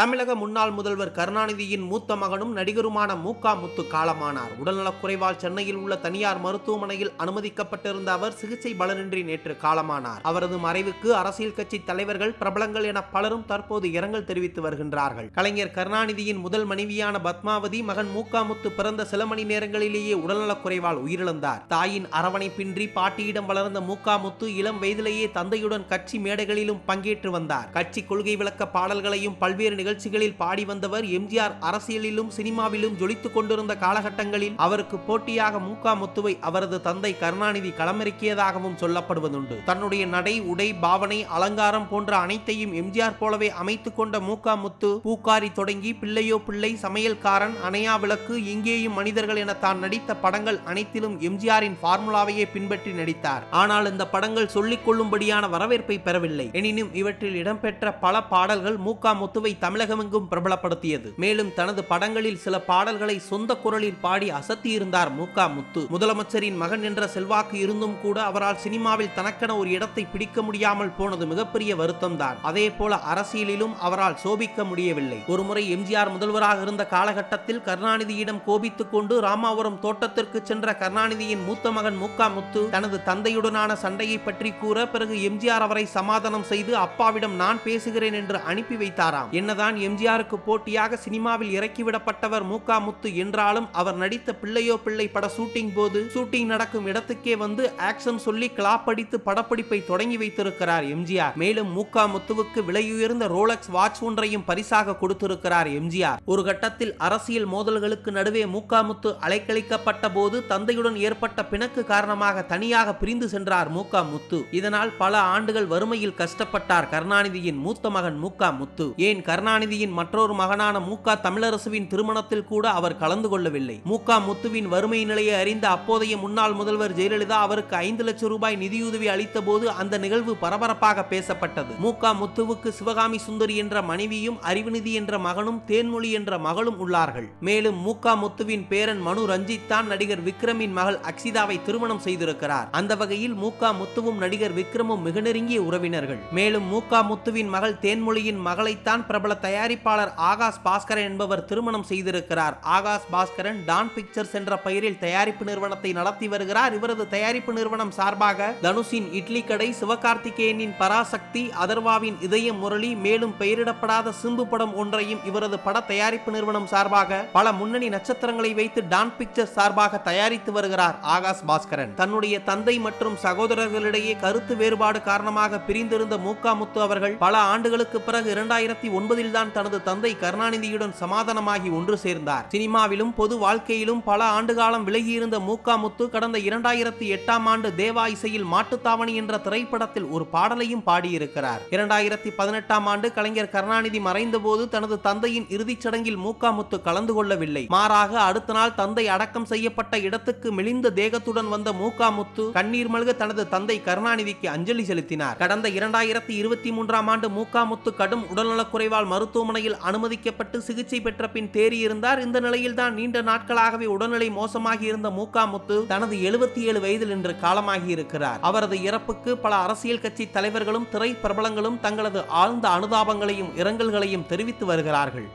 தமிழக முன்னாள் முதல்வர் கருணாநிதியின் மூத்த மகனும் நடிகருமான மூகா முத்து காலமானார். உடல்நலக்குறைவால் சென்னையில் உள்ள தனியார் மருத்துவமனையில் அனுமதிக்கப்பட்டிருந்த அவர் சிகிச்சை பலனின்றி நேற்று காலமானார். அவரது மறைவுக்கு அரசியல் கட்சி தலைவர்கள் பிரபலங்கள் என பலரும் தற்போது இரங்கல் தெரிவித்து வருகின்றார்கள். கலைஞர் கருணாநிதியின் முதல் மனைவியான பத்மாவதி மகன் மூகா முத்து பிறந்த சில மணி நேரங்களிலேயே உடல்நலக்குறைவால் உயிரிழந்தார். தாயின் அரவணைப்பின்றி பாட்டியிடம் வளர்ந்த மூகா முத்து இளம் வயதிலேயே தந்தையுடன் கட்சி மேடைகளிலும் பங்கேற்று வந்தார். கட்சி கொள்கை விளக்க பாடல்களையும் பல்வேறு நிகழ்ச்சிகளில் பாடி வந்தவர் எம்ஜிஆர் அரசியலிலும் சினிமாவிலும் ஜொலித்துக் கொண்டிருந்த காலகட்டங்களில் அவருக்கு போட்டியாக மூகா முத்துவை அவரது தந்தை கருணாநிதி களமிறக்கியதாகவும் சொல்லப்படுவதுண்டு. தன்னுடைய நடை உடை பாவனை அலங்காரம் போன்ற அனைத்தையும் எம்ஜிஆர் போலவே அமைத்துக் கொண்ட மூகா முத்து பூக்காரி தொடங்கி பிள்ளையோ பிள்ளை சமையல்காரன் அணையா விளக்கு இங்கேயும் மனிதர்கள் என தான் நடித்த படங்கள் அனைத்திலும் எம்ஜிஆரின் ஃபார்முலாவையே பின்பற்றி நடித்தார். ஆனால் இந்த படங்கள் சொல்லிக் கொள்ளும்படியான வரவேற்பை பெறவில்லை. எனினும் இவற்றில் இடம்பெற்ற பல பாடல்கள் மூகா முத்துவை தமிழ் தமிழகமெங்கும் பிரபலப்படுத்தியது. மேலும் தனது படங்களில் சில பாடல்களை சொந்த குரலில் பாடி அசத்தியிருந்தார் மூகா முத்து. முதலமைச்சரின் மகன் என்ற செல்வாக்கு இருந்தும் கூட அவரால் சினிமாவில் தனக்கென ஒரு இடத்தை பிடிக்க முடியாமல் போனது மிகப்பெரிய வருத்தம்தான். அதே போல அரசியலிலும் அவரால் சோபிக்க முடியவில்லை. ஒருமுறை எம்ஜிஆர் முதல்வராக இருந்த காலகட்டத்தில் கருணாநிதியிடம் கோபித்துக் கொண்டு ராமாபுரம் தோட்டத்திற்கு சென்ற கருணாநிதியின் மூத்த மகன் மு முத்து தனது தந்தையுடனான சண்டையை பற்றி கூற பிறகு எம்ஜிஆர் அவரை சமாதானம் செய்து அப்பாவிடம் நான் பேசுகிறேன் என்று அனுப்பி வைத்தாராம். என்னதான் தான் எம்ஜிஆருக்கு போட்டியாக சினிமாவில் இறக்கிவிடப்பட்டவர் மூகா முத்து என்றாலும் அவர் நடித்த பிள்ளையோ பிள்ளை பட ஷூட்டிங் போது ஷூட்டிங் நடக்கும் இடத்துக்கே வந்து ஆக்ஷன் சொல்லி கிளாப்படித்து படப்பிடிப்பை தொடங்கி வைத்திருக்கிறார் எம்ஜிஆர். மேலும் மூகா முத்துவுக்கு விலையுயர்ந்த ரோலக்ஸ் வாட்ச் ஒன்றையும் பரிசாக கொடுத்திருக்கிறார் எம்ஜிஆர். ஒரு கட்டத்தில் அரசியல் மோதல்களுக்கு நடுவே மூகா முத்து அலைக்கழிக்கப்பட்ட போது தந்தையுடன் ஏற்பட்ட பிணக்கு காரணமாக தனியாக பிரிந்து சென்றார் மூகா முத்து. இதனால் பல ஆண்டுகள் வறுமையில் கஷ்டப்பட்டார் கருணாநிதியின் மூத்த மகன் மூகா முத்து. ஏன் கருணா கருணாநிதியின் மற்றொரு மகனான மூகா தமிழரசுவின் திருமணத்தில் கூட அவர் கலந்து கொள்ளவில்லை. மூகா முத்துவின் வறுமை நிலையை அறிந்த அப்போதைய முன்னாள் முதல்வர் ஜெயலலிதா அவருக்கு ஐந்து லட்சம் ரூபாய் நிதியுதவி அளித்த போது அந்த நிகழ்வு பரபரப்பாக பேசப்பட்டது. மூகா முத்துவுக்கு சிவகாமி சுந்தரி என்ற மனைவியும் அறிவுநிதி என்ற மகனும் தேன்மொழி என்ற மகளும் உள்ளார்கள். மேலும் மூகா முத்துவின் பேரன் மனு ரஞ்சித் தான் நடிகர் விக்ரமின் மகள் அக்ஷிதாவை திருமணம் செய்திருக்கிறார். அந்த வகையில் மூகா முத்துவும் நடிகர் விக்ரமும் மிக நெருங்கிய உறவினர்கள். மேலும் மூகா முத்துவின் மகள் தேன்மொழியின் மகளைத்தான் பிரபல தயாரிப்பாளர் ஆகாஷ் பாஸ்கரன் என்பவர் திருமணம் செய்திருக்கிறார். ஆகாஷ் பாஸ்கரன் டான் பிக்சர்ஸ் என்ற பெயரில் தயாரிப்பு நிறுவனத்தை நடத்தி வருகிறார். இவரது தயாரிப்பு நிறுவனம் சார்பாக தனுஷின் இட்லி கடை சிவகார்த்திகேயனின் பராசக்தி அதர்வாவின் இதயம் முரளி மேலும் பெயரிடப்படாத சிம்பு படம் ஒன்றையும் இவரது பட தயாரிப்பு நிறுவனம் சார்பாக பல முன்னணி நட்சத்திரங்களை வைத்து டான் பிக்சர்ஸ் சார்பாக தயாரித்து வருகிறார் ஆகாஷ் பாஸ்கரன். தன்னுடைய தந்தை மற்றும் சகோதரர்களிடையே கருத்து வேறுபாடு காரணமாக பிரிந்திருந்த மூகா முத்து அவர்கள் பல ஆண்டுகளுக்கு பிறகு இரண்டாயிரத்தி ஒன்பதில் தான் தனது தந்தை கருணாநிதியுடன் சமாதானமாகி ஒன்று சேர்ந்தார். சினிமாவிலும் பொது வாழ்க்கையிலும் பல ஆண்டுகாலம் விலகியிருந்த மூகா முத்து கடந்த இரண்டாயிரத்தி எட்டாம் ஆண்டு தேவா இசையில் மாட்டுத்தாவணி என்ற திரைப்படத்தில் ஒரு பாடலையும் பாடியிருக்கிறார். இரண்டாயிரத்தி பதினெட்டாம் ஆண்டு கலைஞர் கருணாநிதி மறைந்தபோது தனது தந்தையின் இறுதிச் சடங்கில் மூகா முத்து கலந்து கொள்ளவில்லை. மாறாக அடுத்த நாள் தந்தை அடக்கம் செய்யப்பட்ட இடத்துக்கு மெலிந்த தேகத்துடன் வந்த மூகா முத்து கண்ணீர் மல்க தனது தந்தை கருணாநிதிக்கு அஞ்சலி செலுத்தினார். கடந்த இரண்டாயிரத்தி இருபத்தி மூன்றாம் ஆண்டு மூகா முத்து கடும் உடல்நலக்குறைவால் மறு மருத்துவமனையில் அனுமதிக்கப்பட்டு சிகிச்சை பெற்ற பின் தேறியிருந்தார். இந்த நிலையில்தான் நீண்ட நாட்களாகவே உடல்நிலை மோசமாகி இருந்த மூகா முத்து தனது எழுபத்தி ஏழு வயதில் இன்று காலமாகி இருக்கிறார் அவரது இறப்புக்கு பல அரசியல் கட்சி தலைவர்களும் திரை பிரபலங்களும் தங்களது ஆழ்ந்த அனுதாபங்களையும் இரங்கல்களையும் தெரிவித்து வருகிறார்கள்.